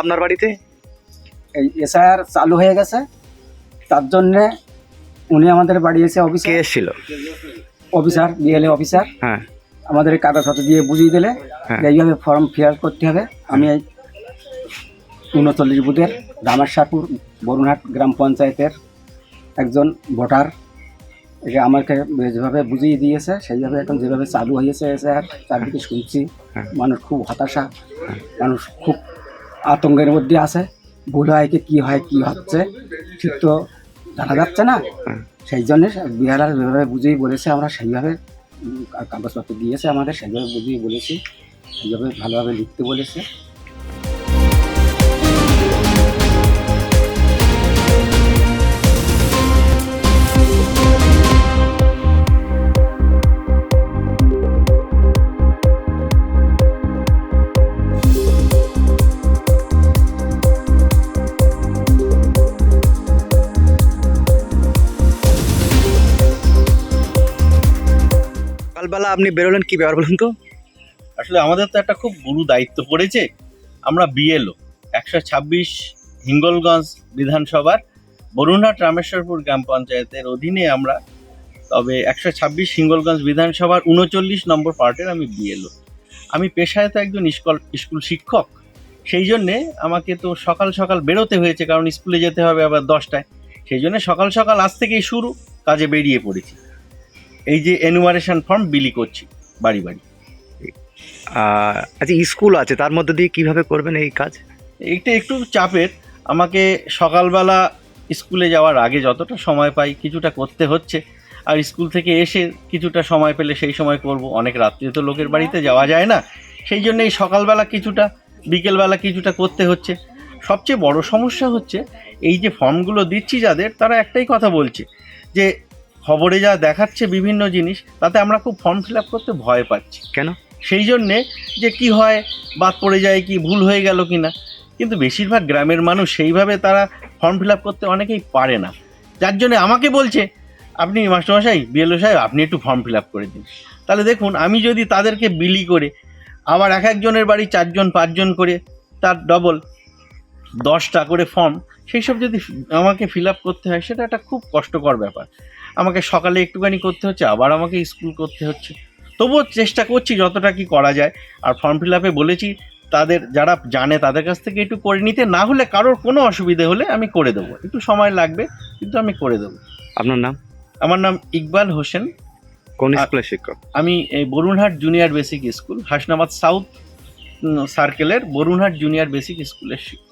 আপনার বাড়িতে? এই এসআইআর চালু হয়ে গেছে। তার জন্যে উনি আমাদের বাড়ি এসে কে অফিসে এসেছিল? Officer BLA officer. হ্যাঁ। আমাদের কাগজপত্র দিয়ে বুঝিয়ে দিলে হ্যাঁ। যে এইভাবে ফর্ম ফিল করতে হবে। আমি এই উনচল্লিশ বুথের রামেশ্বরপুর বরুণহাট গ্রাম পঞ্চায়েতের একজন ভোটার। একে আমাকে যেভাবে বুঝিয়ে দিয়েছে সেইভাবে এখন যেভাবে চালু হয়েছে স্যার চারদিকে শুনছি। হ্যাঁ। মানুষ খুব হতাশা মানুষ খুব আতঙ্কের মধ্যে আছে। ভুল হয় কি কী হয় কী হচ্ছে ঠিক তো জানা যাচ্ছে না। হ্যাঁ। সেই জন্যে বিহার যেভাবে বুঝেই বলেছে আমরা সেইভাবে কাগজপত্র দিয়েছে আমাদের সেইভাবে বুঝিয়ে বলেছি। সেইভাবে ভালোভাবে লিখতে বলেছে। সকালবেলা আপনি বেরোলেন কি ব্যাপার বলুন তো? আসলে আমাদের তো একটা খুব গুরু দায়িত্ব পড়েছে। আমরা বিএলও, একশো ছাব্বিশ হিঙ্গলগঞ্জ বিধানসভার বরুণহাট রামেশ্বরপুর গ্রাম পঞ্চায়েতের অধীনে আমরা, তবে একশো ছাব্বিশ হিঙ্গলগঞ্জ বিধানসভার উনচল্লিশ নম্বর পার্টের আমি বিএলও। আমি পেশায় তো একজন স্কুল স্কুল শিক্ষক। সেই জন্যে আমাকে তো সকাল সকাল বেরোতে হয়েছে, কারণ স্কুলে যেতে হবে আবার দশটায়। সেই জন্য সকাল সকাল আজ থেকেই শুরু, কাজে বেরিয়ে পড়েছি। এই যে এনুমারেশন ফর্ম বিলি করছি বাড়ি বাড়ি। আচ্ছা স্কুল আছে তার মধ্যে দিয়ে কীভাবে করবেন এই কাজ? এইটা একটু চাপের আমাকে সকালবেলা স্কুলে যাওয়ার আগে যতটা সময় পাই কিছুটা করতে হচ্ছে আর স্কুল থেকে এসে কিছুটা সময় পেলে সেই সময় করব অনেক রাত্রে তো লোকের বাড়িতে যাওয়া যায় না সেই জন্য এই সকালবেলা কিছুটা বিকেলবেলা কিছুটা করতে হচ্ছে। সবচেয়ে বড় সমস্যা হচ্ছে এই যে ফর্মগুলো দিচ্ছি যাদের তারা একটাই কথা বলছে যে খবরে যা দেখাচ্ছে বিভিন্ন জিনিস তাতে আমরা খুব ফর্ম ফিল আপ করতে ভয় পাচ্ছি। কেন? সেই জন্যে যে কি হয় বাদ পড়ে যায় কি ভুল হয়ে গেল কি না কিন্তু বেশিরভাগ গ্রামের মানুষ সেইভাবে তারা ফর্ম ফিল আপ করতে অনেকেই পারে না। যার জন্য আমাকে বলছে আপনি মাস্টারমশাই বিএলও সাহেব আপনি একটু ফর্ম ফিল আপ করে দিন। তাহলে দেখুন আমি যদি তাদেরকে বিলি করে আবার এক একজনের বাড়ি চারজন পাঁচজন করে তার ডবল দশটা করে ফর্ম সেই সব যদি আমাকে ফিল আপ করতে হয় সেটা একটা খুব কষ্টকর ব্যাপার। আমাকে সকালে একটুখানি করতে হচ্ছে আবার আমাকে স্কুল করতে হচ্ছে। তবুও চেষ্টা করছি যতটা কি করা যায়। আর ফর্ম ফিল আপে বলেছি তাদের যারা জানে তাদের কাছ থেকে একটু করে নিতে না হলে কারোর কোনো অসুবিধে হলে আমি করে দেবো। একটু সময় লাগবে কিন্তু আমি করে দেবো। আপনার নাম? আমার নাম ইকবাল হোসেন। কোন স্কুলের শিক্ষক? আমি এই Barunhat junior basic school Hasnabad south সার্কেলের বরুণহাট জুনিয়র বেসিক স্কুলের শিক্ষক।